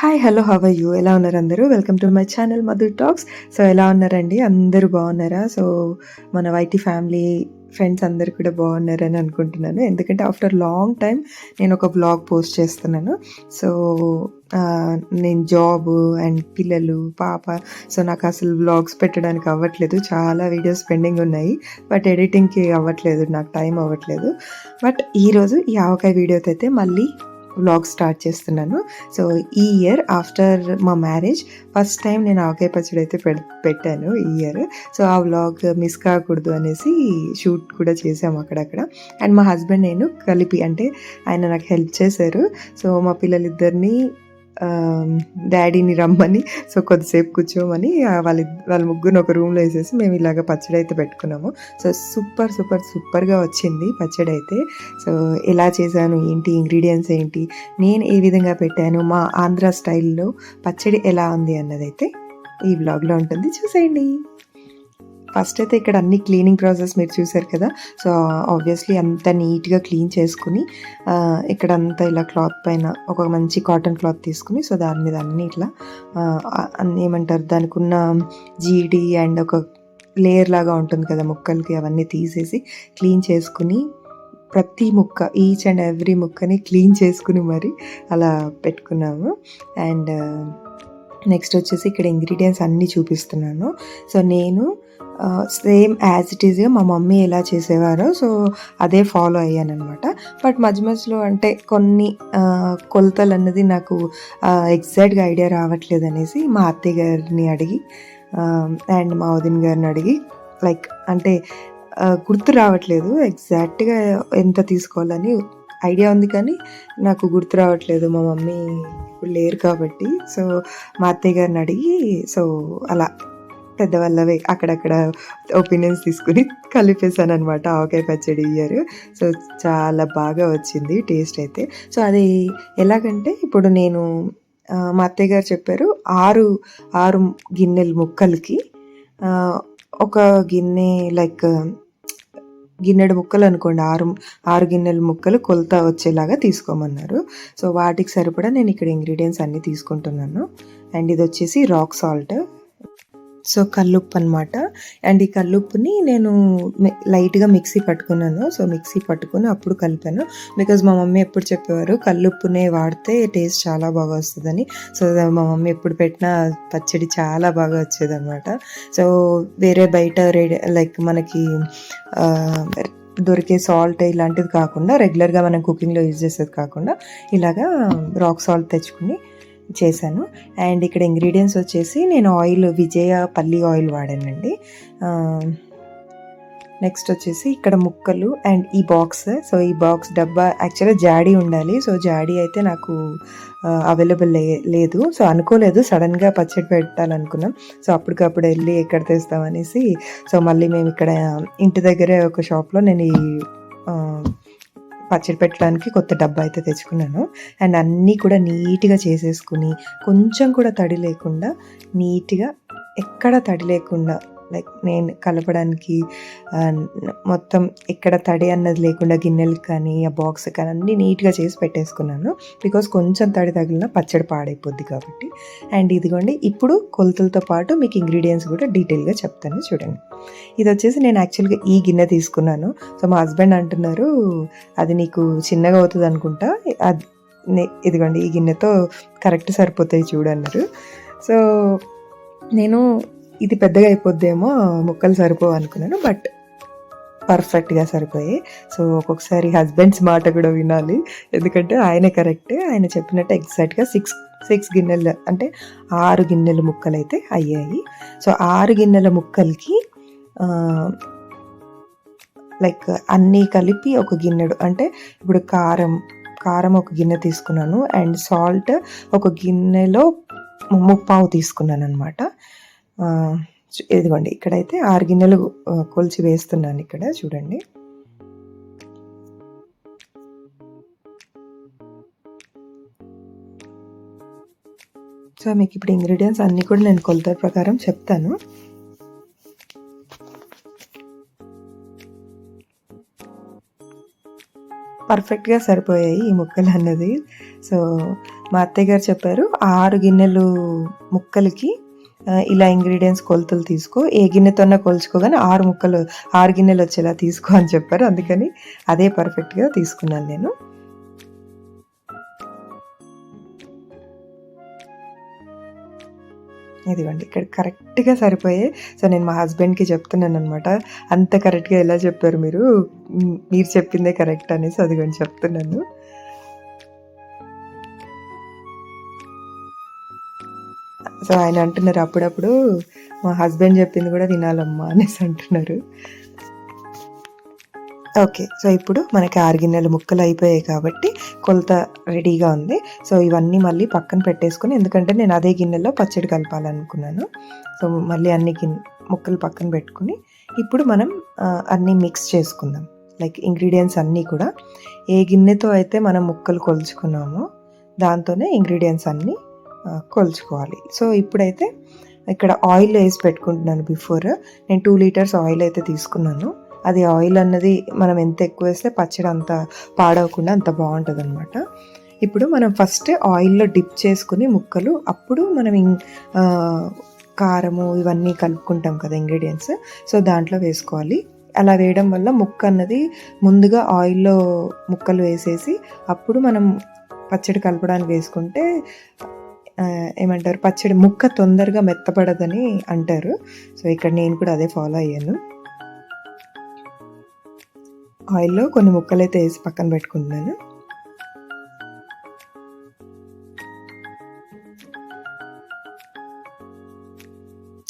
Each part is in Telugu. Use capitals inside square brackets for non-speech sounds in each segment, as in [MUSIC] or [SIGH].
హాయ్ హలో హవ్ యూ ఎలా ఉన్నారు అందరూ? Welcome to my channel Madhu talks so ఎలా ఉన్నారండి? అందరూ బాగున్నారా? సో మన వైటీ ఫ్యామిలీ ఫ్రెండ్స్ అందరు కూడా బాగున్నారని అనుకుంటున్నాను. ఎందుకంటే ఆఫ్టర్ లాంగ్ టైం నేను ఒక బ్లాగ్ పోస్ట్ చేస్తున్నాను. సో నేను జాబ్ అండ్ పిల్లలు పాప సో నాకు అసలు బ్లాగ్స్ పెట్టడానికి అవ్వట్లేదు. చాలా వీడియోస్ పెండింగ్ ఉన్నాయి. బట్ ఎడిటింగ్కి అవ్వట్లేదు. నాకు టైం అవ్వట్లేదు. బట్ ఈరోజు ఈ ఆవకాయ వీడియోతో అయితే మళ్ళీ వ్లాగ్ స్టార్ట్ చేస్తున్నాను. సో ఈ ఇయర్ ఆఫ్టర్ మా మ్యారేజ్ ఫస్ట్ టైం నేను ఆకాయ పచ్చడి అయితే పెడ్ పెట్టాను ఈ ఇయర్ సో ఆ వ్లాగ్ మిస్ కాకూడదు అనేసి షూట్ కూడా చేసాము అక్కడక్కడ. అండ్ మా హస్బెండ్ నేను కలిపి అంటే ఆయన నాకు హెల్ప్ చేశారు. సో మా పిల్లలిద్దరిని డాడీని రమ్మని సో కొద్దిసేపు కూర్చోమని వాళ్ళ వాళ్ళ ముగ్గురు ఒక రూమ్లో వేసేసి మేము ఇలాగ పచ్చడి అయితే పెట్టుకున్నాము. సో సూపర్ సూపర్ సూపర్గా వచ్చింది పచ్చడి అయితే సో ఎలా చేశాను ఏంటి ఇంగ్రీడియంట్స్ ఏంటి నేను ఏ విధంగా పెట్టాను మా ఆంధ్ర స్టైల్లో పచ్చడి ఎలా ఉంది అన్నదైతే ఈ బ్లాగ్లో ఉంటుంది. చూసేయండి. ఫస్ట్ అయితే ఇక్కడ అన్ని క్లీనింగ్ ప్రాసెస్ మీరు చూసారు కదా. సో ఆబ్వియస్లీ అంత నీట్గా క్లీన్ చేసుకుని ఇక్కడ అంతా ఇలా క్లాత్ పైన ఒక మంచి కాటన్ క్లాత్ తీసుకుని సో దాని మీద అన్ని ఇట్లా అన్ని ఏమంటారు దానికి ఉన్న జీడి అండ్ ఒక లేయర్ లాగా ఉంటుంది కదా ముక్కలకి అవన్నీ తీసేసి క్లీన్ చేసుకుని ప్రతి ముక్క ఈచ్ అండ్ ఎవ్రీ ముక్కని క్లీన్ చేసుకుని మరి అలా పెట్టుకున్నాము. అండ్ నెక్స్ట్ వచ్చేసి ఇక్కడ ఇంగ్రీడియంట్స్ అన్నీ చూపిస్తున్నాను. సో నేను సేమ్ యాజ్ ఇట్ ఈస్గా మా మమ్మీ ఎలా చేసేవారో సో అదే ఫాలో అయ్యాను అనమాట బట్ మధ్య మధ్యలో అంటే కొన్ని కొలతలు అన్నది నాకు ఎగ్జాక్ట్గా ఐడియా రావట్లేదు అనేసి మా అత్తయ్య గారిని అడిగి అండ్ మా వదిన గారిని అడిగి లైక్ అంటే గుర్తు రావట్లేదు ఎగ్జాక్ట్గా ఎంత తీసుకోవాలని ఐడియా ఉంది కానీ నాకు గుర్తు రావట్లేదు మా మమ్మీ ఇప్పుడు లేరు కాబట్టి సో మా అత్తయ్య గారిని అడిగి సో అలా పెద్దవాళ్ళవే అక్కడక్కడ ఒపీనియన్స్ తీసుకుని [LAUGHS] కలిపేశాను అనమాట ఆవకాయ పచ్చడి ఇయ్యారు. సో చాలా బాగా వచ్చింది టేస్ట్ అయితే. సో అది ఎలాగంటే ఇప్పుడు నేను మా అత్తయ్య గారు చెప్పారు ఆరు ఆరు గిన్నెలు ముక్కలకి ఒక గిన్నె లైక్ గిన్నెడు ముక్కలు అనుకోండి. ఆరు ఆరు గిన్నెల ముక్కలు కొలత వచ్చేలాగా తీసుకోమన్నారు. సో వాటికి సరిపడా నేను ఇక్కడ ఇంగ్రీడియంట్స్ అన్నీ తీసుకుంటున్నాను. అండ్ ఇది వచ్చేసి రాక్ సాల్ట్ సో కల్లుప్పు అనమాట అండ్ ఈ కల్లుప్పుని నేను లైట్గా మిక్సీ పట్టుకున్నాను. సో మిక్సీ పట్టుకుని అప్పుడు కలిపాను. బికాజ్ మా మమ్మీ ఎప్పుడు చెప్పేవారు కల్లుప్పునే వాడితే టేస్ట్ చాలా బాగా వస్తుందని. సో మా మమ్మీ ఎప్పుడు పెట్టినా పచ్చడి చాలా బాగా వచ్చేదన్నమాట. సో వేరే బయట రెడీ లైక్ మనకి దొరికే సాల్ట్ ఇలాంటిది కాకుండా రెగ్యులర్గా మనం కుకింగ్లో యూజ్ చేసేది కాకుండా ఇలాగా రాక్ సాల్ట్ తెచ్చుకుని చేశాను. అండ్ ఇక్కడ ఇంగ్రీడియంట్స్ వచ్చేసి నేను ఆయిల్ విజయ పల్లి ఆయిల్ వాడానండి. నెక్స్ట్ వచ్చేసి ఇక్కడ ముక్కలు అండ్ ఈ బాక్స్. సో ఈ బాక్స్ డబ్బా యాక్చువల్గా జాడీ ఉండాలి. సో జాడీ అయితే నాకు అవైలబుల్ లే లేదు. సో అనుకోలేదు. సడన్గా పచ్చడి పెట్టాలనుకున్నాం. సో అప్పటికప్పుడు వెళ్ళి ఎక్కడ తెస్తామనేసి సో మళ్ళీ మేము ఇక్కడ ఇంటి దగ్గరే ఒక షాప్లో నేను ఈ పచ్చడి పెట్టడానికి కొత్త డబ్బా అయితే తెచ్చుకున్నాను. అండ్ అన్నీ కూడా నీట్గా చేసేసుకుని కొంచెం కూడా తడి లేకుండా నీట్గా ఎక్కడ తడి లేకుండా లైక్ నేను కలపడానికి మొత్తం ఎక్కడ తడి అన్నది లేకుండా గిన్నెలు కానీ ఆ బాక్స్ కానీ అన్నీ నీట్గా చేసి పెట్టేసుకున్నాను. బికాస్ కొంచెం తడి తగిలిన పచ్చడి పాడైపోద్ది కాబట్టి. అండ్ ఇదిగోండి ఇప్పుడు కొలతలతో పాటు మీకు ఇంగ్రీడియంట్స్ కూడా డీటెయిల్గా చెప్తాను చూడండి. ఇది వచ్చేసి నేను యాక్చువల్గా ఈ గిన్నె తీసుకున్నాను. సో మా హస్బెండ్ అంటున్నారు అది నీకు చిన్నగా అవుతుంది అనుకుంటా. అది ఇదిగోండి ఈ గిన్నెతో కరెక్ట్ సరిపోతాయి చూడన్నారు సో నేను ఇది పెద్దగా అయిపోద్దేమో ముక్కలు సరిపోవు అనుకున్నాను బట్ పర్ఫెక్ట్గా సరిపోయాయి సో ఒక్కొక్కసారి హస్బెండ్స్ మాట కూడా వినాలి. ఎందుకంటే ఆయనే కరెక్ట్ ఆయన చెప్పినట్టు ఎగ్జాక్ట్గా సిక్స్ సిక్స్ గిన్నెలు అంటే ఆరు గిన్నెల ముక్కలు అయితే అయ్యాయి. సో ఆరు గిన్నెల ముక్కలకి లైక్ అన్నీ కలిపి ఒక గిన్నెడు అంటే ఇప్పుడు కారం కారం ఒక గిన్నె తీసుకున్నాను అండ్ సాల్ట్ ఒక గిన్నెలో ముప్పావు తీసుకున్నాను అనమాట ఇదిగోండి ఇక్కడైతే ఆరు గిన్నెలు కొలిచి వేస్తున్నాను ఇక్కడ చూడండి. సో మీకు ఇప్పుడు ఇంగ్రీడియంట్స్ అన్నీ కూడా నేను కొలత ప్రకారం చెప్తాను. పర్ఫెక్ట్గా సరిపోయాయి ఈ ముక్కలు అన్నది. సో మా అత్తయ్య గారు చెప్పారు ఆరు గిన్నెలు ముక్కలకి ఇలా ఇంగ్రీడియంట్స్ కొలతలు తీసుకో. ఏ గిన్నెతోన్నా కొలుచుకోగానే ఆరు ముక్కలు ఆరు గిన్నెలు వచ్చేలా తీసుకో అని చెప్పారు. అందుకని అదే పర్ఫెక్ట్గా తీసుకున్నాను నేను. ఇదిగోండి ఇక్కడ కరెక్ట్గా సరిపోయే. సో నేను మా హస్బెండ్కి చెప్తున్నాను అనమాట అంత కరెక్ట్గా ఎలా చెప్పారు మీరు? మీరు చెప్పిందే కరెక్ట్ అనేసి అదిగోండి చెప్తున్నాను. సో ఆయన అంటున్నారు అప్పుడప్పుడు మా హస్బెండ్ చెప్పింది కూడా తినాలమ్మా అనేసి అంటున్నారు. ఓకే సో ఇప్పుడు మనకి ఆరు గిన్నెలు ముక్కలు అయిపోయాయి కాబట్టి కొలత రెడీగా ఉంది. సో ఇవన్నీ మళ్ళీ పక్కన పెట్టేసుకుని ఎందుకంటే నేను అదే గిన్నెలో పచ్చడి కలపాలనుకున్నాను. సో మళ్ళీ అన్ని గిన్నె ముక్కలు పక్కన పెట్టుకుని ఇప్పుడు మనం అన్నీ మిక్స్ చేసుకుందాం. లైక్ ఇంగ్రీడియంట్స్ అన్నీ కూడా. ఏ గిన్నెతో అయితే మనం ముక్కలు కొలుచుకున్నామో దాంతోనే ఇంగ్రీడియంట్స్ అన్నీ కొలుచుకోవాలి. సో ఇప్పుడైతే ఇక్కడ ఆయిల్ వేసి పెట్టుకుంటున్నాను బిఫోర్ నేను టూ లీటర్స్ ఆయిల్ అయితే తీసుకున్నాను. అది ఆయిల్ అన్నది మనం ఎంత ఎక్కువ వేస్తే పచ్చడి అంత పాడవకుండా అంత బాగుంటుంది అనమాట ఇప్పుడు మనం ఫస్ట్ ఆయిల్లో డిప్ చేసుకుని ముక్కలు అప్పుడు మనం ఇం- కారము ఇవన్నీ కలుపుకుంటాం కదా ఇంగ్రీడియంట్స్ సో దాంట్లో వేసుకోవాలి. అలా వేయడం వల్ల ముక్క అన్నది ముందుగా ఆయిల్లో ముక్కలు వేసేసి అప్పుడు మనం పచ్చడి కలపడానికి వేసుకుంటే ఏమంటారు పచ్చడి ముక్క తొందరగా మెత్తపడదని అంటారు. సో ఇక్కడ నేను కూడా అదే ఫాలో అయ్యాను. ఆయిల్లో కొన్ని ముక్కలు అయితే వేసి పక్కన పెట్టుకుంటున్నాను.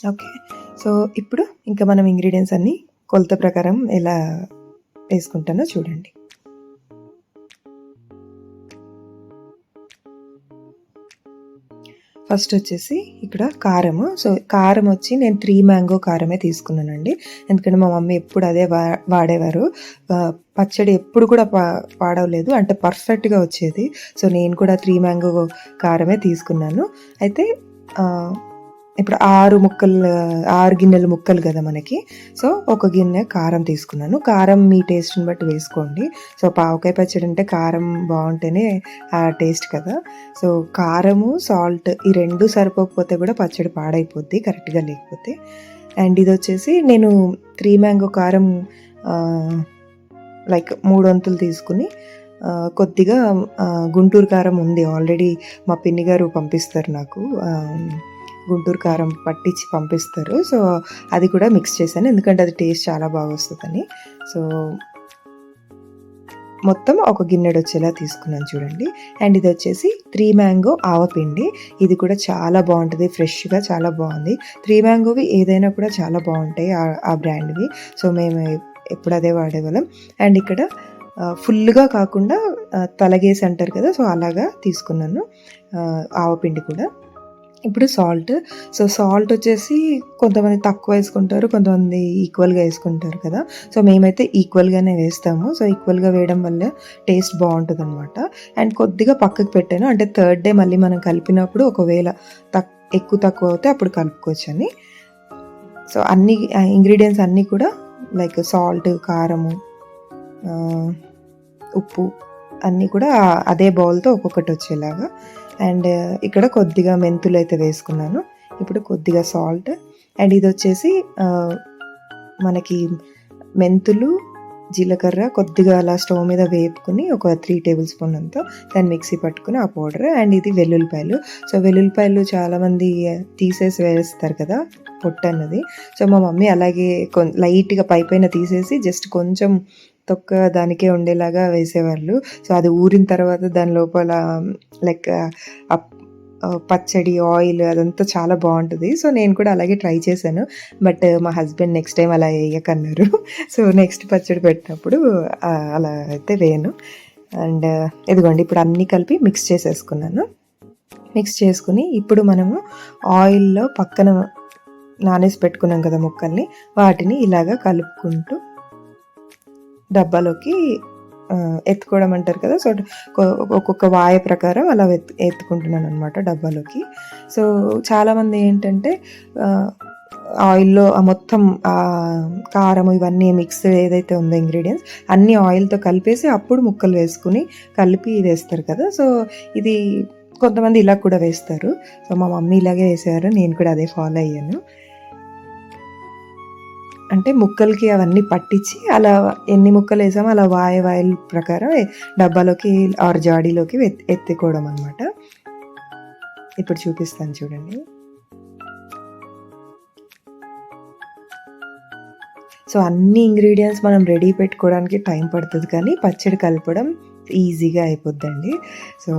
ఓకే. సో ఇప్పుడు ఇంకా మనం ఇంగ్రీడియంట్స్ అన్నీ కొలత ప్రకారం ఎలా వేసుకుంటానో చూడండి. ఫస్ట్ వచ్చేసి ఇక్కడ కారము. సో కారం వచ్చి నేను త్రీ మ్యాంగో కారమే తీసుకున్నానండి. ఎందుకంటే మా మమ్మీ ఎప్పుడు అదే వా వాడేవారు. పచ్చడి ఎప్పుడు కూడా పా పాడవలేదు అంటే పర్ఫెక్ట్గా వచ్చేది. సో నేను కూడా త్రీ మ్యాంగో కారమే తీసుకున్నాను. అయితే ఇప్పుడు ఆరు ముక్కలు ఆరు గిన్నెలు ముక్కలు కదా మనకి. సో ఒక గిన్నె కారం తీసుకున్నాను. కారం మీ టేస్ట్ని బట్టి వేసుకోండి. సో పావకాయ పచ్చడి అంటే కారం బాగుంటేనే ఆ టేస్ట్ కదా. సో కారము సాల్ట్ ఈ రెండు సరిపోకపోతే కూడా పచ్చడి పాడైపోద్ది కరెక్ట్గా లేకపోతే. అండ్ ఇది వచ్చేసి నేను త్రీ మ్యాంగో కారం లైక్ మూడు వంతులు తీసుకుని కొద్దిగా గుంటూరు కారం ఉంది. ఆల్రెడీ మా పిన్ని గారు పంపిస్తారు నాకు. గుంటూరు కారం పట్టించి పంపిస్తారు. సో అది కూడా మిక్స్ చేశాను. ఎందుకంటే అది టేస్ట్ చాలా బాగా వస్తుందని. సో మొత్తం ఒక గిన్నెడు వచ్చేలా తీసుకున్నాను చూడండి. అండ్ ఇది వచ్చేసి త్రీ మ్యాంగో ఆవపిండి ఇది కూడా చాలా బాగుంటుంది. ఫ్రెష్గా చాలా బాగుంది. త్రీ మ్యాంగోవి ఏదైనా కూడా చాలా బాగుంటాయి ఆ- ఆ బ్రాండ్వి సో మేము ఎప్పుడు అదే వాడేవాళ్ళం. అండ్ ఇక్కడ ఫుల్గా కాకుండా తలగేసి అంటారు కదా సో అలాగా తీసుకున్నాను. ఆవపిండి కూడా. ఇప్పుడు సాల్ట్. సో సాల్ట్ వచ్చేసి కొంతమంది తక్కువ వేసుకుంటారు కొంతమంది ఈక్వల్గా వేసుకుంటారు కదా. సో మేమైతే ఈక్వల్గానే వేస్తాము. సో ఈక్వల్గా వేయడం వల్ల టేస్ట్ బాగుంటుంది అనమాట అండ్ కొద్దిగా పక్కకు పెట్టాను. అంటే థర్డ్ డే మళ్ళీ మనం కలిపినప్పుడు ఒకవేళ తక్ ఎక్కువ తక్కువ అవుతే అప్పుడు కలుపుకోవచ్చు అని. సో అన్ని ఇంగ్రీడియంట్స్ అన్నీ కూడా లైక్ సాల్ట్ కారము ఉప్పు అన్నీ కూడా అదే బౌల్తో ఒక్కొక్కటి వచ్చేలాగా అండ్ ఇక్కడ కొద్దిగా మెంతులు అయితే వేసుకున్నాను. ఇప్పుడు కొద్దిగా సాల్ట్. అండ్ ఇది వచ్చేసి మనకి మెంతులు జీలకర్ర కొద్దిగా అలా స్టవ్ మీద వేపుకుని ఒక త్రీ టేబుల్ స్పూన్ అంతా దాన్ని మిక్సీ పట్టుకుని ఆ పౌడర్. అండ్ ఇది వెల్లుల్లిపాయలు. సో వెల్లుల్లిపాయలు చాలామంది తీసేసి వేస్తారు కదా పొట్టు అన్నది. సో మా మమ్మీ అలాగే కొ లైట్గా పై పైన తీసేసి జస్ట్ కొంచెం తొక్క దానికే ఉండేలాగా వేసేవాళ్ళు. సో అది ఊరిన తర్వాత దాని లోపల లైక్ పచ్చడి ఆయిల్ అదంతా చాలా బాగుంటుంది. సో నేను కూడా అలాగే ట్రై చేశాను. బట్ మా హస్బెండ్ నెక్స్ట్ టైం అలా వేయకన్నారు. [LAUGHS] సో నెక్స్ట్ పచ్చడి పెట్టినప్పుడు అలా అయితే వేయను. అండ్ ఇదిగోండి ఇప్పుడు అన్నీ కలిపి మిక్స్ చేసేసుకున్నాను. మిక్స్ చేసుకుని ఇప్పుడు మనము ఆయిల్లో పక్కన నానేసి పెట్టుకున్నాం కదా ముక్కల్ని వాటిని ఇలాగా కలుపుకుంటూ డబ్బాలోకి ఎత్తుకోవడం అంటారు కదా సో ఒక్కొక్క వాయ ప్రకారం అలా ఎత్తు ఎత్తుకుంటున్నాను అనమాట డబ్బాలోకి సో చాలామంది ఏంటంటే ఆయిల్‌లో ఆ మొత్తం కారం ఇవన్నీ మిక్స్ ఏదైతే ఉందో ఇంగ్రీడియంట్స్ అన్నీ ఆయిల్‌తో కలిపేసి అప్పుడు ముక్కలు వేసుకొని కలిపి వేస్తారు కదా! సో, ఇది కొంతమంది ఇలా కూడా వేస్తారు. సో, మా మమ్మీ ఇలాగే వేసారు. నేను కూడా అదే ఫాలో అయ్యాను. అంటే ముక్కలకి అవన్నీ పట్టించి అలా ఎన్ని ముక్కలు వేసామో అలా వాయ వాయిల్ ప్రకారం డబ్బాలోకి ఆర్ జాడీలోకి ఎత్తుకోవడం అనమాట. ఇప్పుడు చూపిస్తాను చూడండి. సో, అన్ని ఇంగ్రీడియంట్స్ మనం రెడీ పెట్టుకోవడానికి టైం పడుతుంది కానీ పచ్చడి కలపడం ఈజీగా అయిపోద్దండి. సో,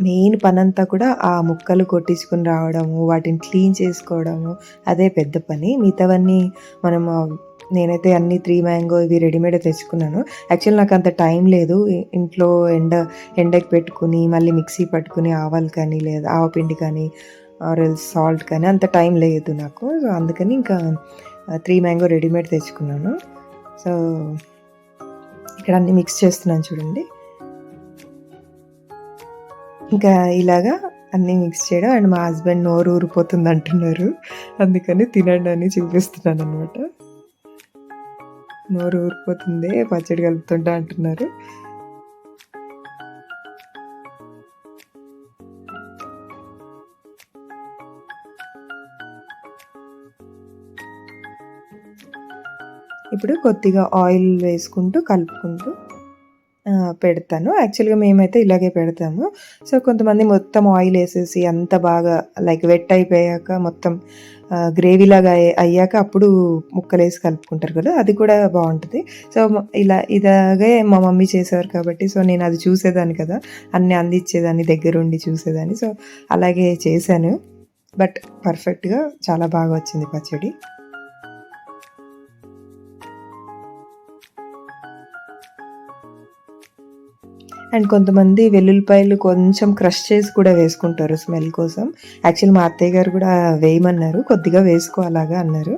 మెయిన్ పనంతా కూడా ఆ ముక్కలు కొట్టించుకుని రావడము, వాటిని క్లీన్ చేసుకోవడము అదే పెద్ద పని. మిగతావన్నీ మనం నేనైతే అన్ని త్రీ మ్యాంగో ఇవి రెడీమేడ్ తెచ్చుకున్నాను. యాక్చువల్ నాకు అంత టైం లేదు. ఇంట్లో ఎండ ఎండకి పెట్టుకొని మళ్ళీ మిక్సీ పట్టుకుని ఆవాలు కానీ లేదా ఆవపిండి కానీ ఆర్ సాల్ట్ కానీ అంత టైం లేదు నాకు. సో, అందుకని ఇంకా త్రీ మ్యాంగో రెడీమేడ్ తెచ్చుకున్నాను. సో, ఇక్కడ అన్నీ మిక్స్ చేస్తున్నాను చూడండి. ఇంకా ఇలాగా అన్నీ మిక్స్ చేయడం అండ్ మా హస్బెండ్ నోరు ఊరిపోతుంది అంటున్నారు. అందుకని తినండి అని చూపిస్తున్నాననమాట. నోరు ఊరిపోతుంది పచ్చడి కలుపుతుంటా అంటున్నారు. ఇప్పుడు కొద్దిగా ఆయిల్ వేసుకుంటూ కలుపుకుంటూ పెడతాను. యాక్చువల్‌గా మేమైతే ఇలాగే పెడతాము. సో, కొంతమంది మొత్తం ఆయిల్ వేసేసి అంత బాగా లైక్ వెట్ అయిపోయాక మొత్తం గ్రేవీలాగా అయ్యాక అప్పుడు ముక్కలు వేసి కలుపుకుంటారు కదా! అది కూడా బాగుంటుంది సో, ఇలా ఇలాగే మా మమ్మీ చేసేవారు కాబట్టి సో, నేను అది చూసేదాన్ని కదా! అన్నీ అందించేదాన్ని దగ్గరుండి చూసేదాన్ని. సో, అలాగే చేశాను. బట్ పర్ఫెక్ట్‌గా చాలా బాగా వచ్చింది పచ్చడి. అండ్ కొంతమంది వెల్లుల్లిపాయలు కొంచెం క్రష్ చేసి కూడా వేసుకుంటారు స్మెల్ కోసం. యాక్చువల్ మా అత్తయ్య గారు కూడా వేయమన్నారు. కొద్దిగా వేసుకో అలాగా అన్నారు.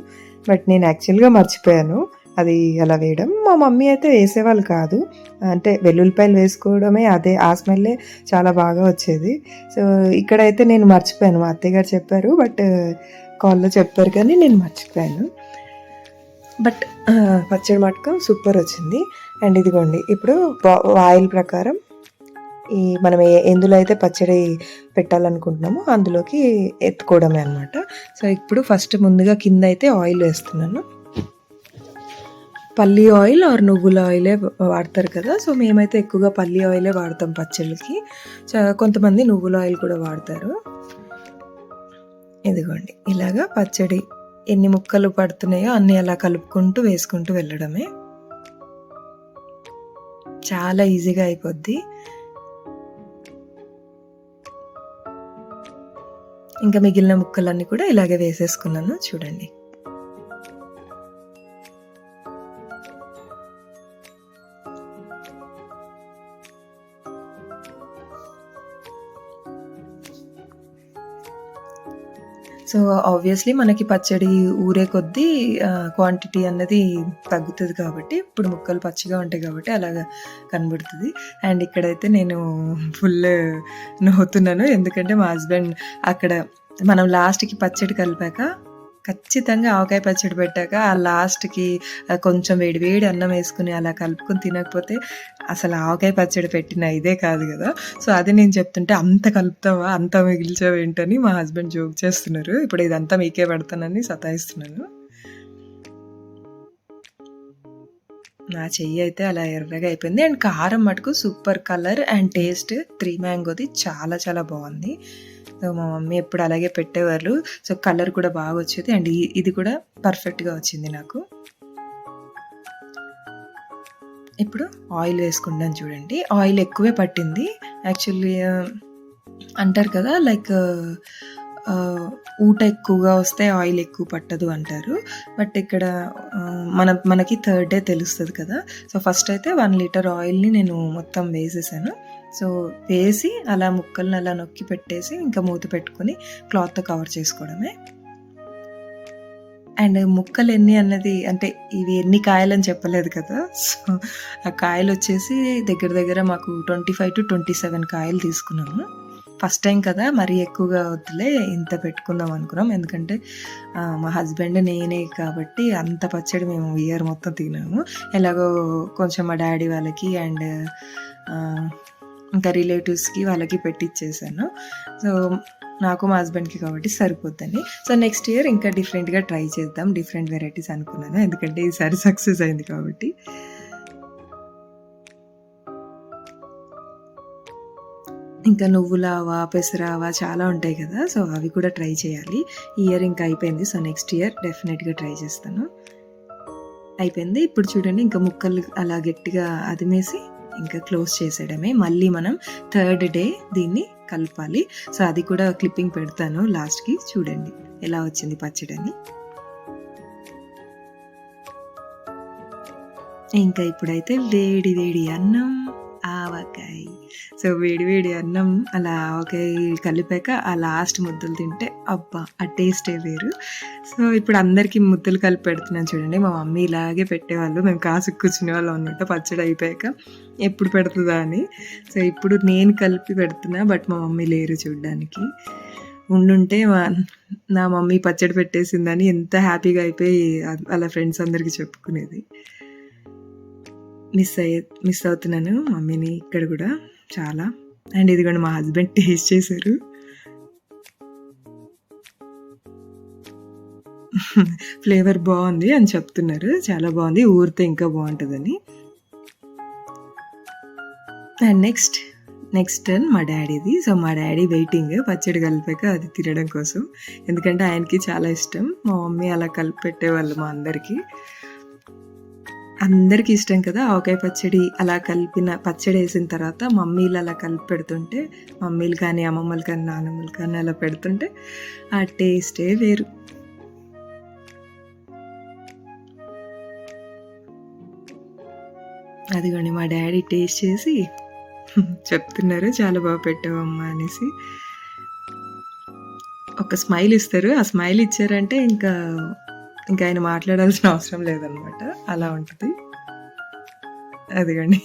బట్ నేను యాక్చువల్‌గా మర్చిపోయాను. అది అలా వేయడం. మా మమ్మీ అయితే వేసేవాళ్ళు కాదు. అంటే వెల్లుల్లిపాయలు వేసుకోవడమే అదే ఆ స్మెల్లే చాలా బాగా వచ్చేది. సో, ఇక్కడైతే నేను మర్చిపోయాను. మా అత్తయ్య గారు చెప్పారు. బట్ కాల్‌లో చెప్పారు కానీ నేను మర్చిపోయాను. బట్ పచ్చడి మటకం సూపర్ వచ్చింది. అండ్ ఇదిగోండి ఇప్పుడు ఆయిల్ ప్రకారం ఈ మనం ఏ ఎందులో అయితే పచ్చడి పెట్టాలనుకుంటున్నామో అందులోకి ఎత్తుకోవడమే అనమాట. సో, ఇప్పుడు ఫస్ట్ ముందుగా కింద అయితే ఆయిల్ వేస్తున్నాను. పల్లి ఆయిల్ ఆర్ నువ్వుల ఆయిలే వాడతారు కదా! సో, మేమైతే ఎక్కువగా పల్లి ఆయిలే వాడతాం పచ్చళ్ళకి. సో, కొంతమంది నువ్వుల ఆయిల్ కూడా వాడతారు. ఇదిగోండి ఇలాగా పచ్చడి ఎన్ని ముక్కలు పడుతున్నాయో అన్నీ అలా కలుపుకుంటూ వేసుకుంటూ వెళ్ళడమే. చాలా ఈజీగా అయిపోద్ది. ఇంకా మిగిలిన ముక్కలన్నీ కూడా ఇలాగే వేసేసుకున్నాను చూడండి. సో, ఆబ్వియస్‌లీ మనకి పచ్చడి ఊరే కొద్దీ క్వాంటిటీ అన్నది తగ్గుతుంది కాబట్టి ఇప్పుడు ముక్కలు పచ్చిగా ఉంటాయి కాబట్టి అలాగా కనబడుతుంది అండ్ ఇక్కడైతే నేను ఫుల్ నవ్వుతున్నాను. ఎందుకంటే మా హస్బెండ్ అక్కడ మనం లాస్ట్‌కి పచ్చడి కలిపాక ఖచ్చితంగా ఆవకాయ పచ్చడి పెట్టాక ఆ లాస్ట్‌కి కొంచెం వేడి వేడి అన్నం వేసుకొని అలా కలుపుకొని తినకపోతే అసలు ఆవకాయ పచ్చడి పెట్టిన ఇదే కాదు కదా సో, అది నేను చెప్తుంటే అంత కలుపుతావా? అంత మిగిల్చావేంటని మా హస్బెండ్ జోక్ చేస్తున్నారు. ఇప్పుడు ఇదంతా మీకే పెడతానని సతాయిస్తున్నాను. నా చెయ్యి అయితే అలా ఎర్రగా అయిపోయింది. అండ్ కారం మటుకు super colour and taste three మ్యాంగోది చాలా చాలా బాగుంది సో, మా మమ్మీ ఎప్పుడు అలాగే పెట్టేవాళ్ళు. సో, కలర్ కూడా బాగా వచ్చేది. అండ్ ఇది కూడా పర్ఫెక్ట్‌గా వచ్చింది నాకు. ఇప్పుడు ఆయిల్ వేసుకుంటున్నాను చూడండి. ఆయిల్ ఎక్కువే పట్టింది. యాక్చువల్లీ అంటారు కదా! లైక్ ఊట ఎక్కువగా వస్తే ఆయిల్ ఎక్కువ పట్టదు అంటారు. బట్ ఇక్కడ మన మనకి థర్డ్ డే తెలుస్తుంది కదా! సో, ఫస్ట్ అయితే వన్ లీటర్ ఆయిల్‌ని నేను మొత్తం వేసేసాను. సో, వేసి అలా ముక్కల్ని అలా నొక్కి పెట్టేసి ఇంకా మూత పెట్టుకొని క్లాత్‌తో కవర్ చేసుకోవడమే. అండ్ ముక్కలు ఎన్ని అన్నది అంటే ఇవి ఎన్ని కాయలని చెప్పలేదు కదా! సో, ఆ కాయలు వచ్చేసి దగ్గర దగ్గర మాకు 25-27 కాయలు తీసుకున్నాము. ఫస్ట్ టైం కదా మరీ ఎక్కువగా వద్దులే ఇంత పెట్టుకుందాం అనుకున్నాం. ఎందుకంటే మా హస్బెండ్ నేనే కాబట్టి అంత పచ్చడి మేము ఇయర్ మొత్తం తినాము. ఎలాగో కొంచెం మా డాడీ వాళ్ళకి అండ్ ఇంకా రిలేటివ్స్కి వాళ్ళకి పెట్టిచ్చేసాను. సో నాకు మా హస్బెండ్కి కాబట్టి సరిపోద్దని. సో నెక్స్ట్ ఇయర్ ఇంకా డిఫరెంట్గా ట్రై చేద్దాం. డిఫరెంట్ వెరైటీస్ అనుకున్నాను. ఎందుకంటే ఈసారి సక్సెస్ అయింది కాబట్టి. ఇంకా నువ్వులావా పెసరావా చాలా ఉంటాయి కదా సో అవి కూడా ట్రై చేయాలి. ఇయర్ ఇంకా అయిపోయింది సో నెక్స్ట్ ఇయర్ డెఫినెట్గా ట్రై చేస్తాను. అయిపోయింది. ఇప్పుడు చూడండి ఇంకా ముక్కలు అలా గట్టిగా అదిమేసి ఇంకా క్లోజ్ చేసేయడమే. మళ్ళీ మనం థర్డ్ డే దీన్ని కలపాలి. సో అది కూడా క్లిప్పింగ్ పెడతాను లాస్ట్కి చూడండి ఎలా వచ్చింది పచ్చడని. ఇంకా ఇప్పుడైతే వేడి వేడి అన్నం. ఆవకాయ సో వేడివేడి అన్నం అలా ఆవకాయ కలిపాక ఆ లాస్ట్ ముద్దలు తింటే అబ్బా ఆ టేస్టే వేరు. సో ఇప్పుడు అందరికీ ముద్దలు కలిపి పెడుతున్నాను చూడండి. మా మమ్మీ ఇలాగే పెట్టేవాళ్ళు. మేము కాసు కూర్చునే వాళ్ళం అనమాట పచ్చడి అయిపోయాక. ఎప్పుడు పెడుతుందా అని. సో ఇప్పుడు నేను కలిపి పెడుతున్నా బట్ మా మమ్మీ లేరు చూడడానికి. ఉండుంటే మా నా మమ్మీ పచ్చడి పెట్టేసిందని ఎంత హ్యాపీగా అయిపోయి వాళ్ళ ఫ్రెండ్స్ అందరికీ చెప్పుకునేది. మిస్ అయ్యే మిస్ అవుతున్నాను మమ్మీని ఇక్కడ కూడా చాలా. అండ్ ఇదిగోండి మా హస్బెండ్ టేస్ట్ చేశారు. ఫ్లేవర్ బాగుంది అని చెప్తున్నారు. చాలా బాగుంది. ఊరితే ఇంకా బాగుంటుందని. అండ్ నెక్స్ట్ నెక్స్ట్ టర్న్ మా డాడీది. సో మా డాడీ వెయిటింగ్ పచ్చడి కలిపాక అది తినడం కోసం. ఎందుకంటే ఆయనకి చాలా ఇష్టం. మా మమ్మీ అలా కలిపి పెట్టేవాళ్ళు మా అందరికీ. అందరికీ ఇష్టం కదా ఆవకాయ పచ్చడి అలా కలిపిన పచ్చడి వేసిన తర్వాత మమ్మీలు అలా కలిపి పెడుతుంటే మమ్మీలు కానీ అమ్మమ్మలు కానీ నానమ్మలు కానీ అలా పెడుతుంటే ఆ టేస్టే వేరు. అదిగోండి మా డాడీ టేస్ట్ చేసి చెప్తున్నారు చాలా బాగా పెట్టావమ్మా అనేసి. ఒక స్మైల్ ఇస్తారు. ఆ స్మైల్ ఇచ్చారంటే ఇంకా ఇంకా ఆయన మాట్లాడాల్సిన అవసరం లేదనమాట. అలా ఉంటుంది. అదిగండి.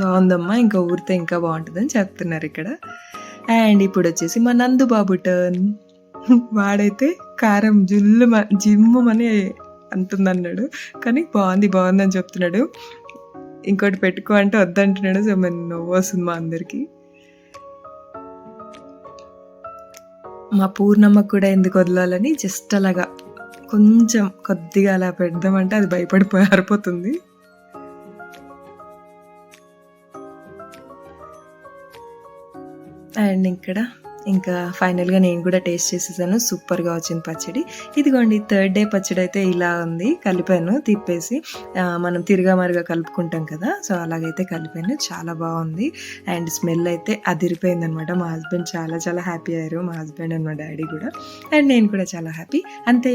బాగుందమ్మా ఇంకా ఊరితే ఇంకా బాగుంటుందని చెప్తున్నారు ఇక్కడ. అండ్ ఇప్పుడు వచ్చేసి మా నందు బాబు టర్న్ వాడైతే కారం జుల్లు జిమ్ము అని అంటుందన్నాడు. కానీ బాగుంది బాగుందని చెప్తున్నాడు. ఇంకోటి పెట్టుకో అంటే వద్దంటున్నాడు. సో మరి నవ్వు వస్తుంది మా అందరికీ. మా పూర్ణమ్మకు కూడా ఎందుకు వదలాలని జస్ట్ అలాగా కొంచెం కొద్దిగా అలా పెడదామంటే అది భయపడి పారిపోతుంది అండ్ ఇక్కడ ఇంకా ఫైనల్గా నేను కూడా టేస్ట్ చేసేసాను. సూపర్గా వచ్చింది పచ్చడి. ఇదిగోండి థర్డ్ డే పచ్చడి అయితే ఇలా ఉంది. కలిపాను తిప్పేసి మనం తిరగా మరుగా కలుపుకుంటాం కదా సో అలాగైతే కలిపాను. చాలా బాగుంది. అండ్ స్మెల్ అయితే అదిరిపోయింది అనమాట మా హస్బెండ్ చాలా చాలా హ్యాపీ అయ్యారు. మా హస్బెండ్ అండ్ మా డాడీ కూడా. అండ్ నేను కూడా చాలా హ్యాపీ. అంతే